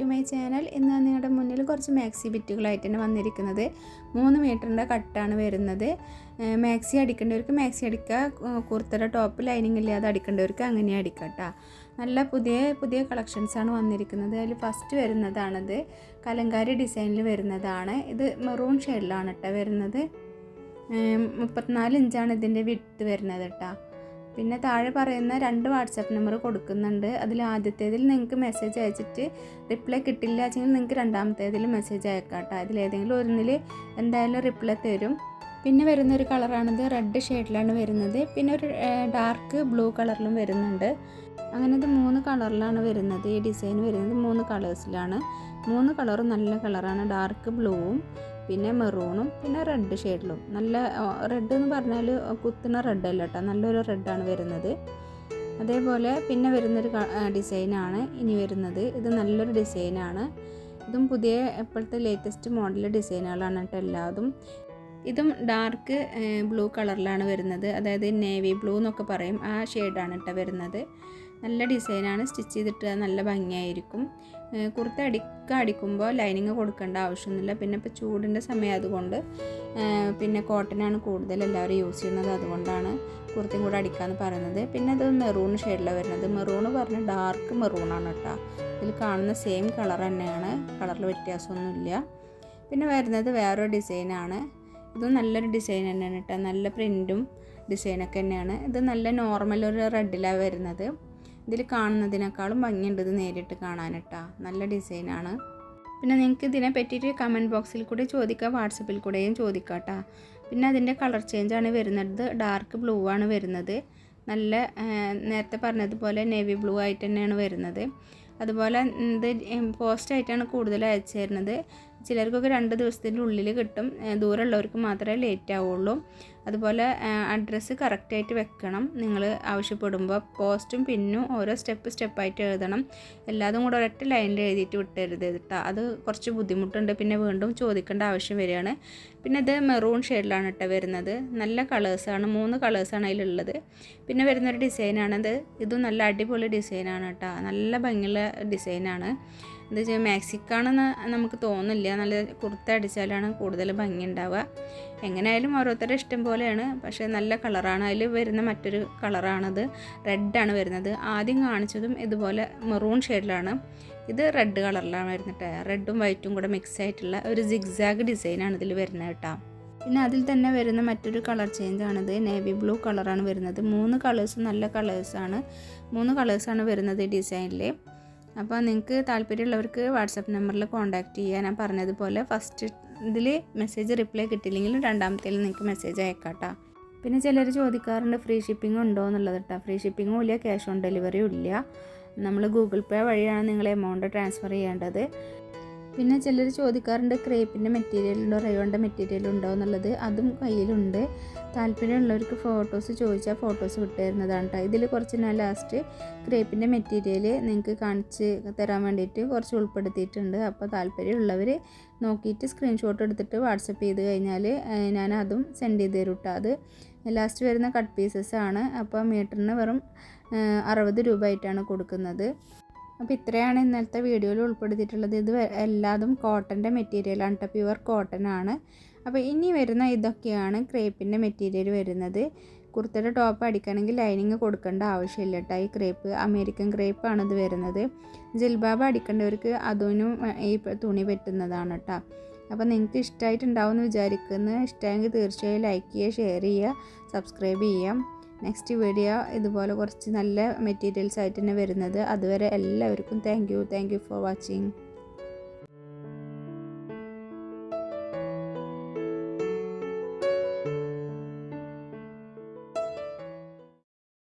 To my channel ഇന്ന് നിങ്ങളുടെ മുന്നിൽ കുറച്ച് മാക്സി ബിറ്റുകളായിട്ട് തന്നെ വന്നിരിക്കുന്നത്. മൂന്ന് മീറ്ററിന്റെ കട്ടാണ് വരുന്നത്. മാക്സി അടിക്കേണ്ടവർക്ക് മാക്സി അടിക്കുക. കുർത്തയുടെ ടോപ്പ് ലൈനിങ് ഇല്ലാതെ അടിക്കേണ്ടവർക്ക് അങ്ങനെ അടിക്കാം നല്ല പുതിയ പുതിയ കളക്ഷൻസാണ് വന്നിരിക്കുന്നത്. അതിൽ ഫസ്റ്റ് വരുന്നതാണത്. കലങ്കാരി ഡിസൈനിൽ വരുന്നതാണ്. ഇത് മെറൂൺ ഷെയ്ഡിലാണ് കേട്ടോ വരുന്നത്. മുപ്പത്തിനാല് ഇഞ്ചാണ് ഇതിന്റെ വിട്ട് വരുന്നത് കേട്ടോ പിന്നെ താഴെ പറയുന്ന രണ്ട് വാട്സാപ്പ് നമ്പർ കൊടുക്കുന്നുണ്ട്. അതിൽ ആദ്യത്തേതിൽ നിങ്ങൾക്ക് മെസ്സേജ് അയച്ചിട്ട് റിപ്ലൈ കിട്ടില്ല വെച്ചെങ്കിൽ നിങ്ങൾക്ക് രണ്ടാമത്തേതിൽ മെസ്സേജ് അയക്കാം കേട്ടോ. അതിലേതെങ്കിലും ഒന്നിൽ എന്തായാലും റിപ്ലൈ തരും. പിന്നെ വരുന്ന ഒരു കളറാണിത് റെഡ് ഷെയ്ഡിലാണ് വരുന്നത്. പിന്നെ ഒരു ഡാർക്ക് ബ്ലൂ കളറിലും വരുന്നുണ്ട്. അങ്ങനെ ഇത് മൂന്ന് കളറിലാണ് വരുന്നത്. ഈ ഡിസൈൻ വരുന്നത് മൂന്ന് കളേഴ്സിലാണ് മൂന്ന് കളറും നല്ല കളറാണ് ഡാർക്ക് ബ്ലൂവും പിന്നെ മെറൂണും പിന്നെ റെഡ് ഷെയ്ഡിലും നല്ല റെഡ് എന്ന് പറഞ്ഞാൽ കുത്തുന്ന റെഡ് അല്ല കേട്ടോ നല്ലൊരു റെഡാണ് വരുന്നത്. അതേപോലെ പിന്നെ വരുന്നൊരു ഡിസൈനാണ് ഇനി വരുന്നത്. ഇത് നല്ലൊരു ഡിസൈനാണ് ഇതും പുതിയ ഇപ്പോഴത്തെ ലേറ്റസ്റ്റ് മോഡൽ ഡിസൈനുകളാണ് കേട്ടോ എല്ലാതും. ഇതും ഡാർക്ക് ബ്ലൂ കളറിലാണ് വരുന്നത്. അതായത് നേവി ബ്ലൂ എന്നൊക്കെ പറയും. ആ ഷെയ്ഡാണ് കേട്ടോ വരുന്നത്. നല്ല ഡിസൈനാണ് സ്റ്റിച്ച് ചെയ്തിട്ട് നല്ല ഭംഗിയായിരിക്കും. കുർത്ത അടിക്ക അടിക്കുമ്പോൾ ലൈനിങ് കൊടുക്കേണ്ട ആവശ്യമൊന്നുമില്ല. പിന്നെ ഇപ്പോൾ ചൂടിന്റെ സമയം അതുകൊണ്ട് പിന്നെ കോട്ടനാണ് കൂടുതൽ എല്ലാവരും യൂസ് ചെയ്യുന്നത് അതുകൊണ്ടാണ് കുർത്തയും കൂടെ അടിക്കാന്ന് പറയുന്നത്. പിന്നെ അത് മെറൂൺ ഷെയ്ഡിലാണ് വരുന്നത്. മെറൂൺ പറഞ്ഞാൽ ഡാർക്ക് മെറൂണാണ് കേട്ടോ ഇതിൽ കാണുന്ന സെയിം കളർ തന്നെയാണ്. കളറിൽ വ്യത്യാസമൊന്നുമില്ല. പിന്നെ വരുന്നത് വേറൊരു ഡിസൈനാണ് ഇതും നല്ലൊരു ഡിസൈൻ തന്നെയാണ് കേട്ടോ നല്ല പ്രിന്റും ഡിസൈനൊക്കെ തന്നെയാണ്. ഇത് നല്ല നോർമൽ ഒരു റെഡിലാണ് വരുന്നത്. ഇതിൽ കാണുന്നതിനേക്കാളും ഭംഗിയുണ്ട് ഇത് നേരിട്ട് കാണാൻ കേട്ടോ നല്ല ഡിസൈനാണ് പിന്നെ നിങ്ങൾക്ക് ഇതിനെ പറ്റിയിട്ട് കമന്റ് ബോക്സിൽ കൂടി ചോദിക്കുക വാട്സപ്പിൽ കൂടെയും ചോദിക്കാം കേട്ടോ പിന്നെ അതിന്റെ കളർ ചേഞ്ചാണ് വരുന്നത്. ഡാർക്ക് ബ്ലൂ ആണ് വരുന്നത്. നല്ല നേരത്തെ പറഞ്ഞതുപോലെ നേവി ബ്ലൂ ആയിട്ട് തന്നെയാണ് വരുന്നത്. അതുപോലെ ഇത് പോസ്റ്റായിട്ടാണ് കൂടുതൽ അയച്ചു തരുന്നത് ചിലർക്കൊക്കെ രണ്ട് ദിവസത്തിന്റെ ഉള്ളിൽ കിട്ടും ദൂരമുള്ളവർക്ക് മാത്രമേ ലേറ്റ് ആവുള്ളൂ. അതുപോലെ അഡ്രസ്സ് കറക്റ്റായിട്ട് വെക്കണം. നിങ്ങൾ ആവശ്യപ്പെടുമ്പോൾ പോസ്റ്റും പിന്നും ഓരോ സ്റ്റെപ്പ് സ്റ്റെപ്പായിട്ട് എഴുതണം. എല്ലാതും കൂടെ ഒരൊറ്റ ലൈനിൽ എഴുതിയിട്ട് വിട്ടരുത് കേട്ടോ. അത് കുറച്ച് ബുദ്ധിമുട്ടുണ്ട്. പിന്നെ വീണ്ടും ചോദിക്കേണ്ട ആവശ്യം വരികയാണ്. പിന്നെ ഇത് മെറൂൺ ഷെയ്ഡിലാണ് കേട്ടോ വരുന്നത്. നല്ല കളേഴ്സാണ് മൂന്ന് കളേഴ്സാണ് അതിലുള്ളത്. പിന്നെ വരുന്നൊരു ഡിസൈനാണത് ഇതും നല്ല അടിപൊളി ഡിസൈനാണ് കേട്ടോ. നല്ല ഭംഗിയുള്ള ഡിസൈനാണ് എന്താ വെച്ചാൽ മാക്സിക്കാണെന്ന് നമുക്ക് തോന്നില്ല നല്ല കുർത്ത അടിച്ചാലാണ് കൂടുതൽ ഭംഗി ഉണ്ടാവുക. എങ്ങനെയായാലും ഓരോരുത്തരുടെ ഇഷ്ടം പോലെയാണ്. പക്ഷേ നല്ല കളറാണ്. അതിൽ വരുന്ന മറ്റൊരു കളറാണത്. റെഡാണ് വരുന്നത്. ആദ്യം കാണിച്ചതും ഇതുപോലെ മെറൂൺ ഷെയ്ഡിലാണ്. ഇത് റെഡ് കളറിലാണ് വരുന്നത് റെഡും വൈറ്റും കൂടെ മിക്സ് ആയിട്ടുള്ള ഒരു സിഗ്സാഗ് ഡിസൈനാണ് ഇതിൽ വരുന്നത് കേട്ടോ പിന്നെ അതിൽ തന്നെ വരുന്ന മറ്റൊരു കളർ ചേഞ്ച് ആണിത്. നേവി ബ്ലൂ കളറാണ് വരുന്നത്. മൂന്ന് കളേഴ്സും നല്ല കളേഴ്സാണ് മൂന്ന് കളേഴ്സാണ് വരുന്നത് ഡിസൈനിൽ അപ്പോൾ നിങ്ങൾക്ക് താല്പര്യമുള്ളവർക്ക് വാട്സപ്പ് നമ്പറിൽ കോൺടാക്റ്റ് ചെയ്യുക ഞാൻ പറഞ്ഞതുപോലെ ഫസ്റ്റ് ഇതിൽ മെസ്സേജ് റിപ്ലൈ കിട്ടിയില്ലെങ്കിലും രണ്ടാമത്തേൽ നിങ്ങൾക്ക് മെസ്സേജ് അയക്കാം കേട്ടോ. പിന്നെ ചിലർ ചോദിക്കാറുണ്ട് ഫ്രീ ഷിപ്പിംഗ് ഉണ്ടോ? എന്നുള്ളത് കേട്ടോ. ഫ്രീ ഷിപ്പിങ്ങും ഇല്ല ക്യാഷ് ഓൺ ഡെലിവറിയും ഇല്ല. നമ്മൾ ഗൂഗിൾ പേ വഴിയാണ് നിങ്ങൾ എമൗണ്ട് ട്രാൻസ്ഫർ ചെയ്യേണ്ടത്. പിന്നെ ചിലർ ചോദിക്കാറുണ്ട് ക്രേപ്പിന്റെ മെറ്റീരിയൽ ഉണ്ടോ? റയോണിന്റെ മെറ്റീരിയൽ ഉണ്ടോ? എന്നുള്ളത് അതും കയ്യിലുണ്ട്. താല്പര്യമുള്ളവർക്ക് ഫോട്ടോസ് ചോദിച്ചാൽ ഫോട്ടോസ് വിട്ടുതരുന്നതാണ് കേട്ടോ ഇതിൽ കുറച്ച് ഞാൻ ലാസ്റ്റ് ക്രേപ്പിന്റെ മെറ്റീരിയൽ നിങ്ങൾക്ക് കാണിച്ച് തരാൻ വേണ്ടിയിട്ട് കുറച്ച് ഉൾപ്പെടുത്തിയിട്ടുണ്ട്. അപ്പോൾ താല്പര്യമുള്ളവർ നോക്കിയിട്ട് സ്ക്രീൻഷോട്ട് എടുത്തിട്ട് വാട്സപ്പ് ചെയ്ത് കഴിഞ്ഞാൽ ഞാൻ അതും സെൻഡ് ചെയ്ത് തരും കേട്ടോ അത് ലാസ്റ്റ് വരുന്ന കട്ട് പീസസ് ആണ്. അപ്പോൾ മീറ്ററിന് വെറും അറുപത് രൂപ ആയിട്ടാണ് കൊടുക്കുന്നത്. അപ്പോൾ ഇത്രയാണ് ഇന്നലത്തെ വീഡിയോയിൽ ഉൾപ്പെടുത്തിയിട്ടുള്ളത്. ഇത് എല്ലാതും കോട്ടന്റെ മെറ്റീരിയലാണ് കേട്ടോ പ്യുവർ കോട്ടൺ ആണ്. അപ്പോൾ ഇനി വരുന്ന ഇതൊക്കെയാണ് ക്രേപ്പിന്റെ മെറ്റീരിയൽ വരുന്നത്. കുർത്തയുടെ ടോപ്പ് അടിക്കണമെങ്കിൽ ലൈനിങ് കൊടുക്കേണ്ട ആവശ്യമില്ല കേട്ടോ ഈ ക്രേപ്പ് അമേരിക്കൻ ക്രേപ്പാണ് ഇത് വരുന്നത്. ജിൽബാബ് അടിക്കേണ്ടവർക്ക് അതിനും ഈ തുണി പറ്റുന്നതാണ് കേട്ടോ അപ്പോൾ നിങ്ങൾക്ക് ഇഷ്ടമായിട്ടുണ്ടാവും എന്ന് വിചാരിക്കുന്നു. ഇഷ്ടമെങ്കിൽ തീർച്ചയായും ലൈക്ക് ചെയ്യുക ഷെയർ ചെയ്യുക സബ്സ്ക്രൈബ് ചെയ്യാം നെക്സ്റ്റ് വീഡിയോ ഇതുപോലെ കുറച്ച് നല്ല മെറ്റീരിയൽസ് ആയിട്ട് തന്നെ വരുന്നത്. അതുവരെ എല്ലാവർക്കും thank you thank you for watching